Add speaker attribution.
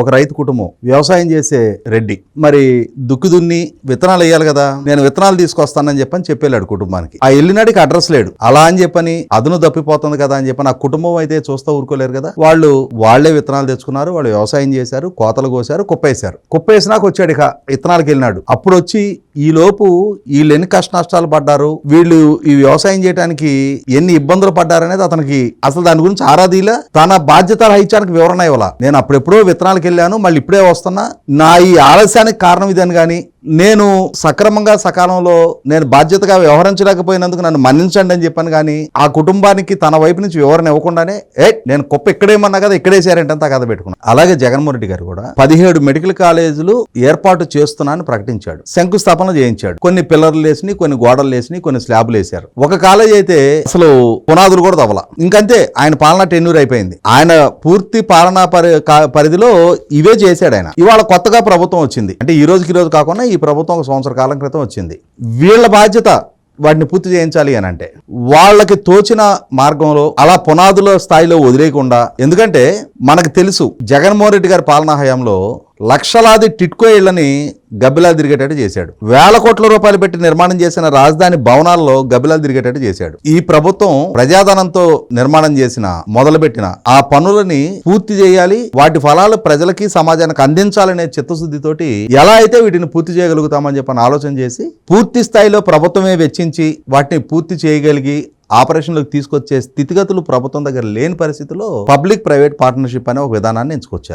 Speaker 1: ఒక రైతు కుటుంబం వ్యవసాయం చేసే రెడ్డి. మరి దుక్కి దున్ని విత్తనాలు వేయాలి కదా నేను విత్తనాలు తీసుకొస్తానని చెప్పని చెప్పేలాడు కుటుంబానికి. ఆ వెళ్ళినాడికి అడ్రస్ లేడు. అలా అని చెప్పని అదును తప్పిపోతుంది కదా అని చెప్పని ఆ కుటుంబం అయితే చూస్తూ ఊరుకోలేరు కదా. వాళ్ళు వాళ్ళే విత్తనాలు తెచ్చుకున్నారు వాళ్ళు వ్యవసాయం చేశారు కోతలు కోసారు కుప్పేశారు. కుప్పేసినాక వచ్చాడు ఇక విత్తనాలకు వెళ్ళినాడు. అప్పుడు వచ్చి ఈలోపు వీళ్ళు ఎన్ని కష్ట నష్టాలు పడ్డారు వీళ్ళు ఈ వ్యవసాయం చేయడానికి ఎన్ని ఇబ్బందులు పడ్డారనేది అతనికి అసలు దాని గురించి ఆరాధీలా తన బాధ్యత రహించడానికి వివరణ ఇవ్వాల. నేను అప్పుడెప్పుడో విత్తనాలకు వెళ్ళాను మళ్ళీ ఇప్పుడే వస్తున్నా. నా ఈ ఆలస్యానికి కారణం ఇదని కానీ నేను సక్రమంగా సకాలంలో నేను బాధ్యతగా వ్యవహరించలేకపోయినందుకు నన్ను మన్నించండి అని చెప్పాను కానీ ఆ కుటుంబానికి తన వైపు నుంచి వివరణ ఇవ్వకుండానే ఏ నేను కుప్ప ఇక్కడేమన్నా కదా ఇక్కడేసారంటే అంతా కథ పెట్టుకున్నాను. అలాగే జగన్మోహన్ రెడ్డి గారు కూడా పదిహేడు మెడికల్ కాలేజీలు ఏర్పాటు చేస్తున్నానని ప్రకటించాడు. శంకుస్థాపన చేయించాడు. కొన్ని పిల్లర్లు వేసినాయి కొన్ని గోడలు వేసినాయి కొన్ని స్లాబ్లు వేశారు. ఒక కాలేజ్ అయితే అసలు పునాదులు కూడా తవ్వల. ఇంకంతే ఆయన పాలన టెన్యూర్ అయిపోయింది. ఆయన పూర్తి పాలనా పరి పరిధిలో ఇవే చేశాడు ఆయన. ఇవాళ కొత్తగా ప్రభుత్వం వచ్చింది. అంటే ఈ రోజుకి రోజు కాకుండా ఈ ప్రభుత్వం ఒక సంవత్సర కాలం క్రితం వచ్చింది. వీళ్ళ బాధ్యత వాటిని పూర్తి చేయించాలి అని అంటే వాళ్ళకి తోచిన మార్గంలో అలా పునాదుల స్థాయిలో వదిలేయకుండా ఎందుకంటే మనకు తెలుసు జగన్మోహన్ రెడ్డి గారి పాలనా హయాంలో లక్షలాది టిట్కో ఇళ్ళని గబ్బిలా తిరిగేటట్టు చేశాడు. వేల కోట్ల రూపాయలు పెట్టి నిర్మాణం చేసిన రాజధాని భవనాల్లో గబ్బిలాలు తిరిగేటట్టు చేశాడు. ఈ ప్రభుత్వం ప్రజాధనంతో నిర్మాణం చేసిన మొదలుపెట్టిన ఆ పనులని పూర్తి చేయాలి వాటి ఫలాలు ప్రజలకి సమాజానికి అందించాలనే చిత్తశుద్ధితోటి ఎలా అయితే వీటిని పూర్తి చేయగలుగుతామని చెప్పని ఆలోచన చేసి పూర్తి స్థాయిలో ప్రభుత్వమే వెచ్చించి వాటిని పూర్తి చేయగలిగి ఆపరేషన్లకు తీసుకొచ్చే స్థితిగతులు ప్రభుత్వం దగ్గర లేని పరిస్థితిలో పబ్లిక్ ప్రైవేట్ పార్ట్నర్షిప్ అనే ఒక విధానాన్ని ఎంచుకొచ్చారు.